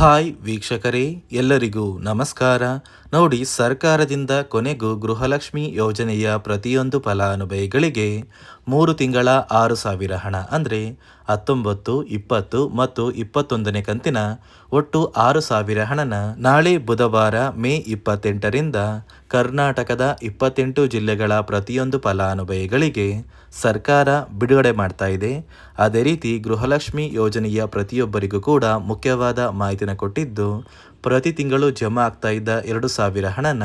Hi ವೀಕ್ಷಕರೇ, ಎಲ್ಲರಿಗೂ ನಮಸ್ಕಾರ. ನೋಡಿ, ಸರ್ಕಾರದಿಂದ ಕೊನೆಗೂ ಗೃಹಲಕ್ಷ್ಮಿ ಯೋಜನೆಯ ಪ್ರತಿಯೊಂದು ಫಲಾನುಭವಿಗಳಿಗೆ ಮೂರು ತಿಂಗಳ ಆರು ಸಾವಿರ ಹಣ. ಅಂದರೆ ಹತ್ತೊಂಬತ್ತು, ಇಪ್ಪತ್ತು ಮತ್ತು ಇಪ್ಪತ್ತೊಂದನೇ ಕಂತಿನ ಒಟ್ಟು ಆರು ಸಾವಿರ ಹಣನ ನಾಳೆ ಬುಧವಾರ ಮೇ ಇಪ್ಪತ್ತೆಂಟರಿಂದ ಕರ್ನಾಟಕದ ಇಪ್ಪತ್ತೆಂಟು ಜಿಲ್ಲೆಗಳ ಪ್ರತಿಯೊಂದು ಫಲಾನುಭವಿಗಳಿಗೆ ಸರ್ಕಾರ ಬಿಡುಗಡೆ ಮಾಡ್ತಾ ಇದೆ. ಅದೇ ರೀತಿ ಗೃಹಲಕ್ಷ್ಮಿ ಯೋಜನೆಯ ಪ್ರತಿಯೊಬ್ಬರಿಗೂ ಕೂಡ ಮುಖ್ಯವಾದ ಮಾಹಿತಿನ ಕೊಟ್ಟಿದ್ದು ಪ್ರತಿ ತಿಂಗಳು ಜಮಾ ಆಗ್ತಾ ಇದ್ದ ಎರಡು ಸಾವಿರ ಹಣನ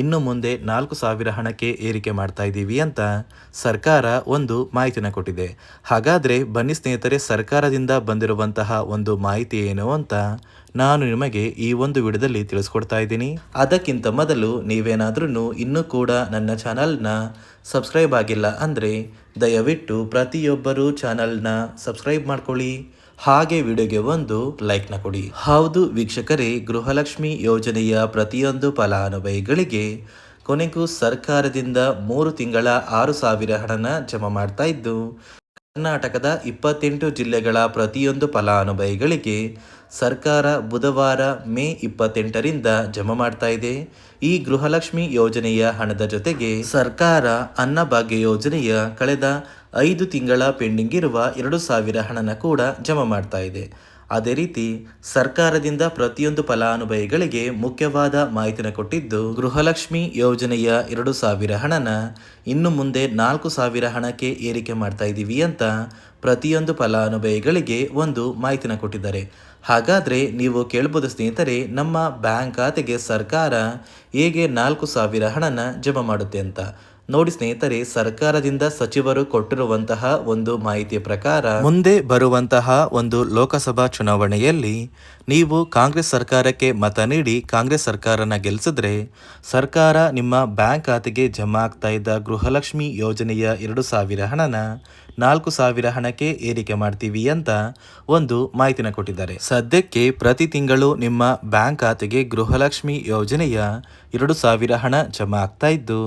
ಇನ್ನು ಮುಂದೆ ನಾಲ್ಕು ಸಾವಿರ ಹಣಕ್ಕೆ ಏರಿಕೆ ಮಾಡ್ತಾ ಇದ್ದೀವಿ ಅಂತ ಸರ್ಕಾರ ಒಂದು ಮಾಹಿತಿನ ಕೊಟ್ಟಿದೆ. ಹಾಗಾದರೆ ಬನ್ನಿ ಸ್ನೇಹಿತರೆ, ಸರ್ಕಾರದಿಂದ ಬಂದಿರುವಂತಹ ಒಂದು ಮಾಹಿತಿ ಏನು ಅಂತ ನಾನು ನಿಮಗೆ ಈ ಒಂದು ವಿಡಿಯೋದಲ್ಲಿ ತಿಳಿಸ್ಕೊಡ್ತಾ ಇದ್ದೀನಿ. ಅದಕ್ಕಿಂತ ಮೊದಲು ನೀವೇನಾದ್ರೂ ಇನ್ನೂ ಕೂಡ ನನ್ನ ಚಾನಲ್ನ ಸಬ್ಸ್ಕ್ರೈಬ್ ಆಗಿಲ್ಲ ಅಂದರೆ ದಯವಿಟ್ಟು ಪ್ರತಿಯೊಬ್ಬರೂ ಚಾನಲ್ನ ಸಬ್ಸ್ಕ್ರೈಬ್ ಮಾಡ್ಕೊಳ್ಳಿ. ಹಾಗೆ ವಿಡಿಯೋಗೆ ಒಂದು ಲೈಕ್ನ ಕೊಡಿ. ಹೌದು ವೀಕ್ಷಕರೇ, ಗೃಹಲಕ್ಷ್ಮಿ ಯೋಜನೆಯ ಪ್ರತಿಯೊಂದು ಫಲಾನುಭವಿಗಳಿಗೆ ಕೊನೆಗೂ ಸರ್ಕಾರದಿಂದ ಮೂರು ತಿಂಗಳ ಆರು ಸಾವಿರ ಹಣನ ಜಮಾ ಮಾಡ್ತಾ ಇದ್ದು, ಕರ್ನಾಟಕದ ಇಪ್ಪತ್ತೆಂಟು ಜಿಲ್ಲೆಗಳ ಪ್ರತಿಯೊಂದು ಫಲಾನುಭವಿಗಳಿಗೆ ಸರ್ಕಾರ ಬುಧವಾರ ಮೇ ಇಪ್ಪತ್ತೆಂಟರಿಂದ ಜಮಾ ಮಾಡ್ತಾ ಇದೆ. ಈ ಗೃಹಲಕ್ಷ್ಮಿ ಯೋಜನೆಯ ಹಣದ ಜೊತೆಗೆ ಸರ್ಕಾರ ಅನ್ನಭಾಗ್ಯ ಯೋಜನೆಯ ಕಳೆದ ಐದು ತಿಂಗಳ ಪೆಂಡಿಂಗ್ ಇರುವ ಎರಡು ಸಾವಿರ ಹಣನ ಕೂಡ ಜಮಾ ಮಾಡ್ತಾ ಇದೆ. ಅದೇ ರೀತಿ, ಸರ್ಕಾರದಿಂದ ಪ್ರತಿಯೊಂದು ಫಲಾನುಭವಿಗಳಿಗೆ ಮುಖ್ಯವಾದ ಮಾಹಿತಿನ ಕೊಟ್ಟಿದ್ದು, ಗೃಹಲಕ್ಷ್ಮಿ ಯೋಜನೆಯ ಎರಡು ಸಾವಿರ ಹಣನ ಇನ್ನು ಮುಂದೆ ನಾಲ್ಕು ಸಾವಿರ ಹಣಕ್ಕೆ ಏರಿಕೆ ಮಾಡ್ತಾ ಇದ್ದೀವಿ ಅಂತ ಪ್ರತಿಯೊಂದು ಫಲಾನುಭವಿಗಳಿಗೆ ಒಂದು ಮಾಹಿತಿನ ಕೊಟ್ಟಿದ್ದಾರೆ. ಹಾಗಾದರೆ ನೀವು ಕೇಳ್ಬೋದು ಸ್ನೇಹಿತರೆ, ನಮ್ಮ ಬ್ಯಾಂಕ್ ಖಾತೆಗೆ ಸರ್ಕಾರ ಹೇಗೆ ನಾಲ್ಕು ಸಾವಿರ ಹಣನ ಜಮಾ ಮಾಡುತ್ತೆ ಅಂತ? ನೋಡಿ ಸ್ನೇಹಿತರೆ, ಸರ್ಕಾರದಿಂದ ಸಚಿವರು ಕೊಟ್ಟಿರುವಂತಹ ಒಂದು ಮಾಹಿತಿಯ ಪ್ರಕಾರ, ಮುಂದೆ ಬರುವಂತಹ ಒಂದು ಲೋಕಸಭಾ ಚುನಾವಣೆಯಲ್ಲಿ ನೀವು ಕಾಂಗ್ರೆಸ್ ಸರ್ಕಾರಕ್ಕೆ ಮತ ನೀಡಿ ಕಾಂಗ್ರೆಸ್ ಸರ್ಕಾರನ ಗೆಲ್ಲಿಸಿದ್ರೆ ಸರ್ಕಾರ ನಿಮ್ಮ ಬ್ಯಾಂಕ್ ಖಾತೆಗೆ ಜಮಾ ಆಗ್ತಾ ಇದ್ದ ಗೃಹಲಕ್ಷ್ಮಿ ಯೋಜನೆಯ ಎರಡು ಸಾವಿರ ಹಣನ ನಾಲ್ಕು ಸಾವಿರ ಹಣಕ್ಕೆ ಏರಿಕೆ ಮಾಡ್ತೀವಿ ಅಂತ ಒಂದು ಮಾಹಿತಿನ ಕೊಟ್ಟಿದ್ದಾರೆ. ಸದ್ಯಕ್ಕೆ ಪ್ರತಿ ತಿಂಗಳು ನಿಮ್ಮ ಬ್ಯಾಂಕ್ ಖಾತೆಗೆ ಗೃಹಲಕ್ಷ್ಮಿ ಯೋಜನೆಯ ಎರಡು ಸಾವಿರ ಹಣ ಜಮಾ ಆಗ್ತಾ ಇದ್ದು,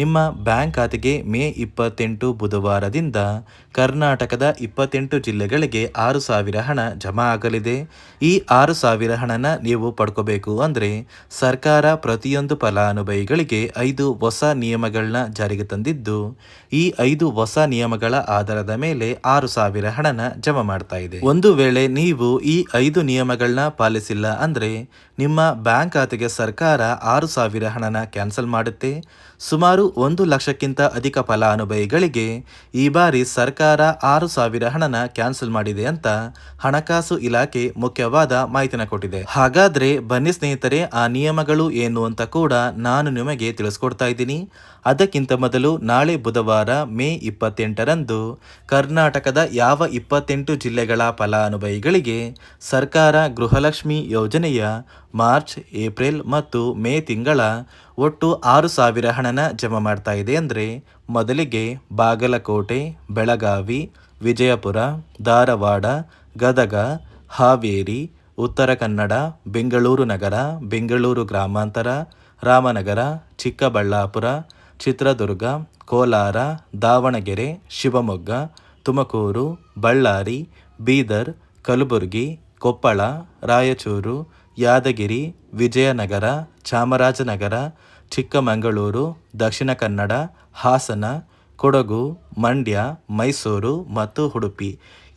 ನಿಮ್ಮ ಬ್ಯಾಂಕ್ ಖಾತೆಗೆ ಮೇ ಇಪ್ಪತ್ತೆಂಟು ಬುಧವಾರದಿಂದ ಕರ್ನಾಟಕದ ಇಪ್ಪತ್ತೆಂಟು ಜಿಲ್ಲೆಗಳಿಗೆ ಆರು ಸಾವಿರ ಹಣ ಜಮಾ ಆಗಲಿದೆ. ಈ ಆರು ಸಾವಿರ ಹಣನ ನೀವು ಪಡ್ಕೋಬೇಕು ಅಂದರೆ ಸರ್ಕಾರ ಪ್ರತಿಯೊಂದು ಫಲಾನುಭವಿಗಳಿಗೆ ಐದು ಹೊಸ ನಿಯಮಗಳನ್ನ ಜಾರಿಗೆ ತಂದಿದ್ದು, ಈ ಐದು ಹೊಸ ನಿಯಮಗಳ ಆಧಾರದ ಮೇಲೆ ಆರು ಸಾವಿರ ಹಣನ ಜಮಾ ಮಾಡ್ತಾ ಇದೆ. ಒಂದು ವೇಳೆ ನೀವು ಈ ಐದು ನಿಯಮಗಳನ್ನ ಪಾಲಿಸಿಲ್ಲ ಅಂದ್ರೆ ನಿಮ್ಮ ಬ್ಯಾಂಕ್ ಖಾತೆಗೆ ಸರ್ಕಾರ ಆರು ಸಾವಿರ ಹಣನ ಕ್ಯಾನ್ಸಲ್ ಮಾಡುತ್ತೆ. ಸುಮಾರು ಒಂದು ಲಕ್ಷಕ್ಕಿಂತ ಅಧಿಕ ಫಲಾನುಭವಿಗಳಿಗೆ ಈ ಬಾರಿ ಸರ್ಕಾರ ಆರು ಸಾವಿರ ಹಣನ ಕ್ಯಾನ್ಸಲ್ ಮಾಡಿದೆ ಅಂತ ಹಣಕಾಸು ಇಲಾಖೆ ಮುಖ್ಯವಾದ ಮಾಹಿತಿನ ಕೊಟ್ಟಿದೆ. ಹಾಗಾದ್ರೆ ಬನ್ನಿ ಸ್ನೇಹಿತರೆ, ಆ ನಿಯಮಗಳು ಏನು ಅಂತ ಕೂಡ ನಾನು ನಿಮಗೆ ತಿಳಿಸ್ಕೊಡ್ತಾ ಇದ್ದೀನಿ. ಅದಕ್ಕಿಂತ ಮೊದಲು ನಾಳೆ ಬುಧವಾರ ಮೇ ಇಪ್ಪತ್ತೆಂಟರಂದು ಕರ್ನಾಟಕದ ಯಾವ ಇಪ್ಪತ್ತೆಂಟು ಜಿಲ್ಲೆಗಳ ಫಲಾನುಭವಿಗಳಿಗೆ ಸರ್ಕಾರ ಗೃಹಲಕ್ಷ್ಮಿ ಯೋಜನೆಯ ಮಾರ್ಚ್, ಏಪ್ರಿಲ್ ಮತ್ತು ಮೇ ತಿಂಗಳ ಒಟ್ಟು ಆರು ಸಾವಿರ ಹಣನ ಜಮಾ ಮಾಡ್ತಾ ಇದೆ ಅಂದರೆ ಮೊದಲಿಗೆ ಬಾಗಲಕೋಟೆ, ಬೆಳಗಾವಿ, ವಿಜಯಪುರ, ಧಾರವಾಡ, ಗದಗ, ಹಾವೇರಿ, ಉತ್ತರ ಕನ್ನಡ, ಬೆಂಗಳೂರು ನಗರ, ಬೆಂಗಳೂರು ಗ್ರಾಮಾಂತರ, ರಾಮನಗರ, ಚಿಕ್ಕಬಳ್ಳಾಪುರ ಚಿತ್ರದುರ್ಗ, ಕೋಲಾರ, ದಾವಣಗೆರೆ, ಶಿವಮೊಗ್ಗ, ತುಮಕೂರು, ಬಳ್ಳಾರಿ, ಬೀದರ್, ಕಲಬುರಗಿ, ಕೊಪ್ಪಳ, ರಾಯಚೂರು, ಯಾದಗಿರಿ, ವಿಜಯನಗರ, ಚಾಮರಾಜನಗರ, ಚಿಕ್ಕಮಗಳೂರು, ದಕ್ಷಿಣ ಕನ್ನಡ, ಹಾಸನ ಕೊಡಗು, ಮಂಡ್ಯ, ಮೈಸೂರು ಮತ್ತು ಉಡುಪಿ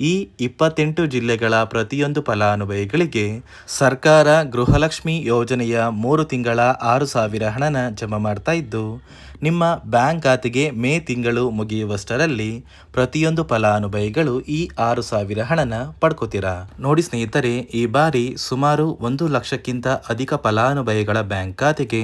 ಈ ಇಪ್ಪತ್ತೆಂಟು ಜಿಲ್ಲೆಗಳ ಪ್ರತಿಯೊಂದು ಫಲಾನುಭವಿಗಳಿಗೆ ಸರ್ಕಾರ ಗೃಹಲಕ್ಷ್ಮಿ ಯೋಜನೆಯ ಮೂರು ತಿಂಗಳ ಆರು ಸಾವಿರ ಹಣನ ಜಮಾ ಮಾಡ್ತಾ ಇದ್ದು, ನಿಮ್ಮ ಬ್ಯಾಂಕ್ ಖಾತೆಗೆ ಮೇ ತಿಂಗಳು ಮುಗಿಯುವಷ್ಟರಲ್ಲಿ ಪ್ರತಿಯೊಂದು ಫಲಾನುಭವಿಗಳು ಈ ಆರು ಸಾವಿರ ಹಣನ ಪಡ್ಕೋತೀರಾ? ನೋಡಿ ಸ್ನೇಹಿತರೆ, ಈ ಬಾರಿ ಸುಮಾರು ಒಂದು ಲಕ್ಷಕ್ಕಿಂತ ಅಧಿಕ ಫಲಾನುಭವಿಗಳ ಬ್ಯಾಂಕ್ ಖಾತೆಗೆ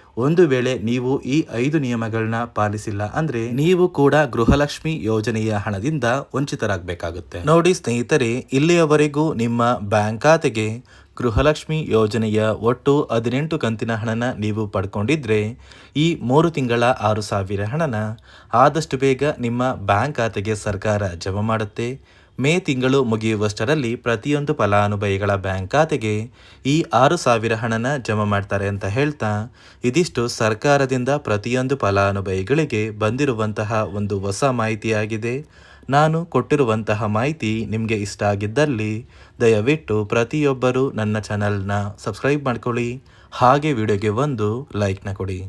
ಒಂದು ವೇಳೆ ನೀವು ಈ ಐದು ನಿಯಮಗಳನ್ನ ಪಾಲಿಸಿಲ್ಲ ಅಂದ್ರೆ ನೀವು ಕೂಡ ಗೃಹಲಕ್ಷ್ಮಿ ಯೋಜನೆಯ ಹಣದಿಂದ ವಂಚಿತರಾಗಬೇಕಾಗುತ್ತೆ. ನೋಡಿ ಸ್ನೇಹಿತರೆ, ಇಲ್ಲಿಯವರೆಗೂ ನಿಮ್ಮ ಬ್ಯಾಂಕ್ ಖಾತೆಗೆ ಗೃಹಲಕ್ಷ್ಮಿ ಯೋಜನೆಯ ಒಟ್ಟು ಹದಿನೆಂಟು ಕಂತಿನ ಹಣನ ನೀವು ಪಡ್ಕೊಂಡಿದ್ರೆ, ಈ ಮೂರು ತಿಂಗಳ ಆರು ಸಾವಿರ ಹಣನ ಆದಷ್ಟು ಬೇಗ ನಿಮ್ಮ ಬ್ಯಾಂಕ್ ಖಾತೆಗೆ ಸರ್ಕಾರ ಜಮಾ ಮಾಡುತ್ತೆ. ಮೇ ತಿಂಗಳು ಮುಗಿಯುವಷ್ಟರಲ್ಲಿ ಪ್ರತಿಯೊಂದು ಫಲಾನುಭವಿಗಳ ಬ್ಯಾಂಕ್ ಖಾತೆಗೆ ಈ ಆರು ಸಾವಿರ ಹಣನ ಜಮಾ ಮಾಡ್ತಾರೆ ಅಂತ ಹೇಳ್ತಾ, ಇದಿಷ್ಟು ಸರ್ಕಾರದಿಂದ ಪ್ರತಿಯೊಂದು ಫಲಾನುಭವಿಗಳಿಗೆ ಬಂದಿರುವಂತಹ ಒಂದು ಹೊಸ ಮಾಹಿತಿಯಾಗಿದೆ. ನಾನು ಕೊಟ್ಟಿರುವಂತಹ ಮಾಹಿತಿ ನಿಮಗೆ ಇಷ್ಟ ಆಗಿದ್ದಲ್ಲಿ ದಯವಿಟ್ಟು ಪ್ರತಿಯೊಬ್ಬರು ನನ್ನ ಚಾನಲ್ನ ಸಬ್ಸ್ಕ್ರೈಬ್ ಮಾಡ್ಕೊಳ್ಳಿ. ಹಾಗೆ ವಿಡಿಯೋಗೆ ಒಂದು ಲೈಕ್ನ ಕೊಡಿ.